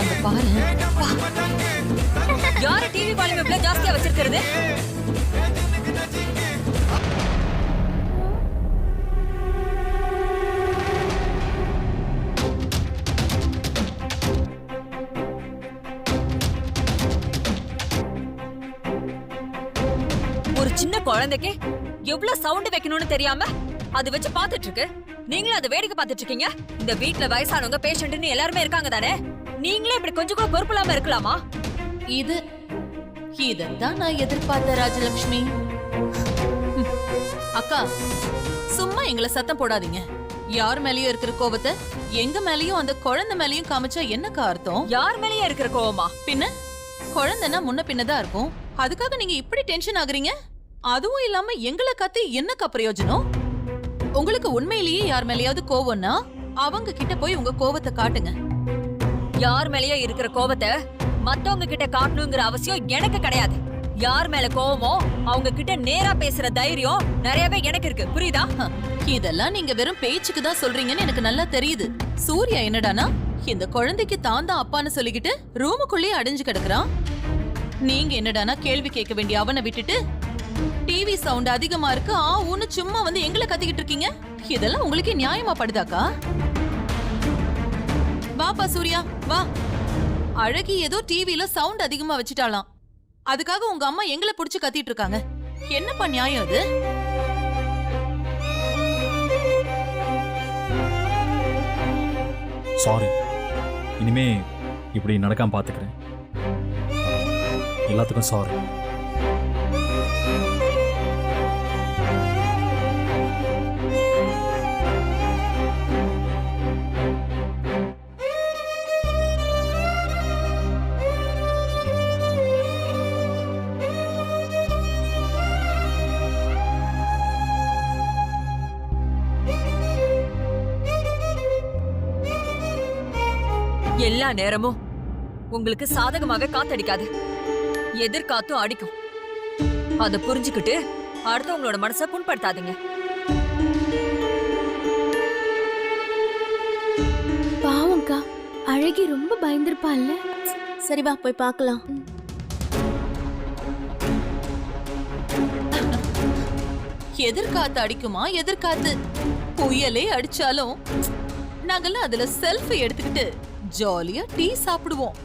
அங்க பாரு யாரு டிவி வால்யூம் இவ்வளவு ஜாஸ்தியா வச்சிருக்கிறது? ஒரு சின்ன குழந்தைக்கு எவ்வளவு சவுண்ட் வைக்கணும்னு தெரியாம அது வச்சு பாத்துட்டு இருக்கு. நீங்களும் அதை வேடிக்கை பார்த்துட்டு இருக்கீங்க இந்த வீட்ல வயசானவங்க பேஷண்ட்னு எல்லாருமே இருக்காங்க தானே? நீங்களே இப்படி கொஞ்சம் கூட பொறுப்பு இல்லாம இருக்கலாமா? இது இதத்தான் நான் எதிர்பார்த்த ராஜலட்சுமி. அக்கா சும்மா எங்களை சத்தம் போடாதீங்க. யார் மேலயும் இருக்கிற கோபத்தை எங்க மேலயும் அந்த குழந்தை மேலயும் காமிச்சா என்னக்கா அர்த்தம்? யார் மேலயே இருக்கிற கோவமா? பின்ன குழந்தைன்னா முன்ன பின்னதான் இருக்கும். அதுக்காக நீங்க இப்படி டென்ஷன் ஆகுறீங்க? அதுவும் இல்லாம எங்களை கத்தி என்னக்கா பிரயோஜனம்? உங்களுக்கு உண்மையிலேயே யார் மேலேயாவது கோவம்னா அவங்க கிட்ட போய் உங்க கோவத்தை காட்டுங்க. யார் மேலயே இருக்கிற கோவத்தை மத்தவங்க கிட்ட காட்டணுங்கிற அவசியம் எனக்கு கிடையாது. யார் மேல கோவமோ அவங்க கிட்ட நேரா பேசுற தைரியம் நிறையவே எனக்கு இருக்கு. புரியுதா? இதெல்லாம் நீங்க வெறும் பேச்சுக்கு தான் சொல்றீங்கன்னு எனக்கு நல்லா தெரியுது. சூர்யா என்னடானா இந்த குழந்தைக்கு தான் தான் அப்பான்னு சொல்லிக்கிட்டு ரூமுக்குள்ளேயே அடைஞ்சு கிடக்குறான். நீங்க என்னடானா கேள்வி கேட்க வேண்டிய அவனை விட்டுட்டு டிவி சவுண்ட் அதிகமா இருக்கு. ஆ ஊன்னு சும்மா வந்து எங்களை கத்திக்கிட்டு இருக்கீங்க. இதெல்லாம் உங்களுக்கு நியாயமா படுதாக்கா? வாப்பா சூர்யா. வா. அழகி ஏதோ டிவில சவுண்ட் அதிகமா வச்சுட்டாலாம் அதுக்காக உங்க அம்மா எங்களை புடிச்சு கத்திட்டு இருக்காங்க. என்னப்பா நியாயம் அது? சாரி இனிமே இப்படி நடக்காம பார்த்துக்கிறேன் எல்லாத்துக்கும் சாரி எல்லா நேரமும் உங்களுக்கு சாதகமாக காத்தடிக்காது. எதிர்காத்தும் அடிக்கும். அத புரிஞ்சுக்கிட்டு அடுத்தவங்களோட மனசை புண்படுத்தாதீங்க. பாவம்க்கா அழகி ரொம்ப பயந்துருப்பாள்ல? சரி வா போய் பார்க்கலாம். எதிர்காத்து அடிக்குமா? எதிர்காத்து. புயலே அடிச்சாலும் நாங்கெல்லாம் அதுல செல்ஃபி எடுத்துக்கிட்டு ஜாலியா டீ சாப்பிடுவோம்.